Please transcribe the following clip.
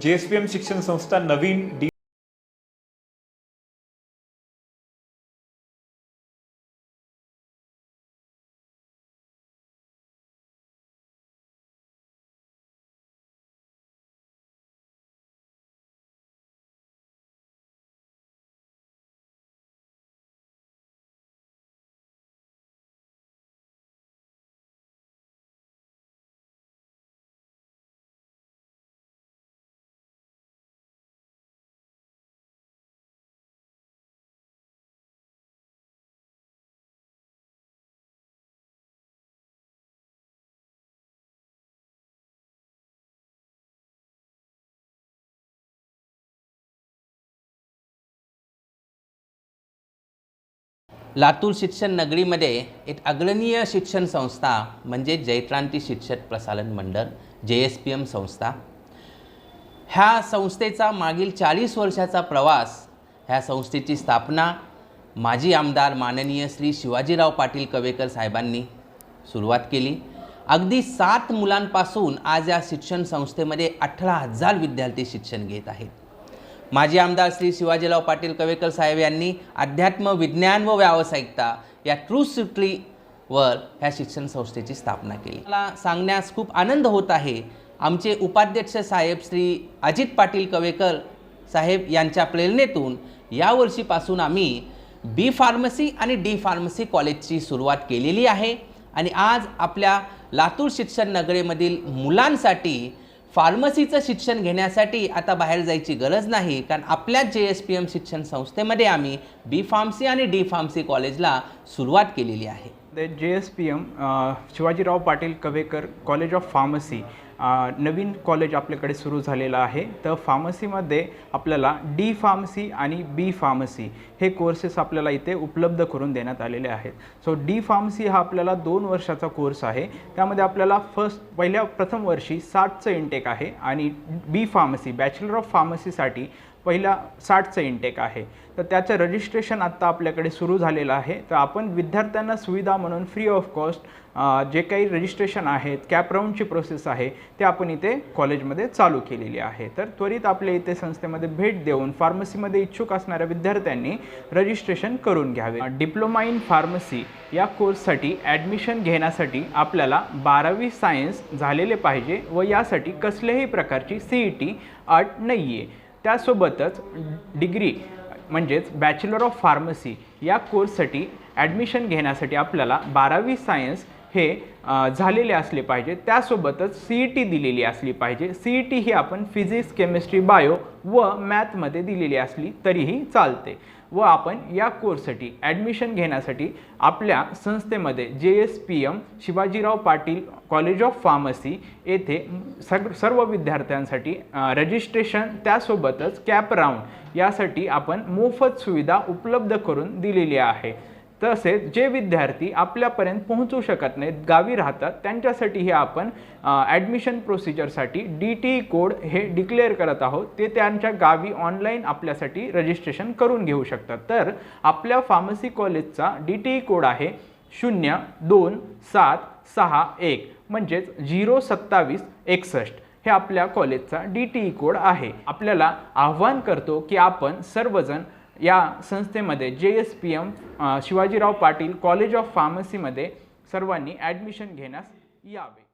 जे S P M शिक्षण संस्था नवीन डी लातूर शिक्षण नगरीमध्ये एक अग्रणीय शिक्षण संस्था म्हणजे जयक्रांती शिक्षक प्रसारण मंडळ जे एस पी एम संस्था. ह्या संस्थेचा मागील चाळीस वर्षाचा प्रवास ह्या संस्थेची स्थापना माजी आमदार माननीय श्री शिवाजीराव पाटील कवेकर साहेबांनी सुरुवात केली. अगदी सात मुलांपासून आज या शिक्षण संस्थेमध्ये अठरा हजार विद्यार्थी शिक्षण घेत आहेत. माजी आमदार श्री शिवाजीराव पाटील कवेकर साहेब यांनी अध्यात्म विज्ञान व व्यावसायिकता या ट्रू सुटलीवर ह्या शिक्षण संस्थेची स्थापना केली. मला सांगण्यास खूप आनंद होत आहे. आमचे उपाध्यक्ष साहेब श्री अजित पाटील कवेकर साहेब यांच्या प्रेरणेतून यावर्षीपासून आम्ही बी फार्मसी आणि डी फार्मसी कॉलेजची सुरुवात केलेली आहे. आणि आज आपल्या लातूर शिक्षण नगरीमधील मुलांसाठी फार्मसीचं शिक्षण घेण्यासाठी आता बाहेर जायची गरज नाही कारण आपल्याच जे एस पी एम शिक्षण संस्थेमध्ये आम्ही बी फार्मसी आणि डी फार्मसी कॉलेजला सुरुवात केलेली आहे. ते J S P M Shivajirao Patil Kavekar college of pharmacy Naveen college आपल्याकडे सुरू झालेलं आहे. तर फार्मसीमध्ये आपल्याला डी फार्मसी आणि बी फार्मसी हे कोर्सेस आपल्याला इथे उपलब्ध करून देण्यात आलेले आहेत. सो डी फार्मसी हा आपल्याला दोन वर्षाचा कोर्स आहे. त्यामध्ये आपल्याला फर्स्ट पहिल्या प्रथम वर्षी साठचं इंटेक आहे आणि बी फार्मसी बॅचलर ऑफ फार्मसीसाठी पहिला साठचं इंटेक आहे. तर त्याचं रजिस्ट्रेशन आत्ता आपल्याकडे सुरू झालेलं आहे. तर आपण विद्यार्थ्यांना सुविधा म्हणून फ्री ऑफ कॉस्ट जे काही रजिस्ट्रेशन आहेत कॅप राऊंडची प्रोसेस आहे ते आपण इथे कॉलेजमध्ये चालू केलेली आहे. तर त्वरित आपल्या इथे संस्थेमध्ये भेट देऊन फार्मसीमध्ये इच्छुक असणाऱ्या विद्यार्थ्यांनी रजिस्ट्रेशन करून घ्यावे. डिप्लोमा इन फार्मसी या कोर्ससाठी ॲडमिशन घेण्यासाठी आपल्याला बारावी सायन्स झालेले पाहिजे व यासाठी कसल्याही प्रकारची सी ई टी अट नाही आहे त्यासोबतच डिग्री म्हणजेच बॅचलर ऑफ फार्मसी या कोर्ससाठी ॲडमिशन घेण्यासाठी आपल्याला बारावी सायन्स हे झालेले असले पाहिजे. त्यासोबतच सी ई टी दिलेली असली पाहिजे. सी ई टी ही आपण फिजिक्स केमिस्ट्री बायो व मॅथमध्ये दिलेली असली तरीही चालते. व आपण या कोर्ससाठी ॲडमिशन घेण्यासाठी आपल्या संस्थेमध्ये J S P M Shivajirao Patil college of pharmacy येथे सग सर्व विद्यार्थ्यांसाठी रजिस्ट्रेशन त्यासोबतच कॅप राऊंड यासाठी आपण मोफत सुविधा उपलब्ध करून दिलेली आहे. तसेच जे विद्यार्थी आपल्यापर्यंत पोहोचू शकत नाहीत गावी राहतात त्यांच्यासाठी हे आपण ॲडमिशन प्रोसिजरसाठी डी टी कोड हे डिक्लेअर करत आहोत. ते त्यांच्या गावी ऑनलाईन आपल्यासाठी रजिस्ट्रेशन करून घेऊ शकतात. तर आपल्या फार्मसी कॉलेजचा डी टी कोड आहे शून्य दोन सात सहा एक म्हणजेच झिरो सत्तावीस एकसष्ट. हे आपल्या कॉलेजचा डी टी कोड आहे. आपल्याला आव्हान करतो की आपण सर्वजण या संस्थेमध्ये J S P M Shivajirao Patil college of फार्मसीमध्ये सर्वांनी ॲडमिशन घेण्यास यावे.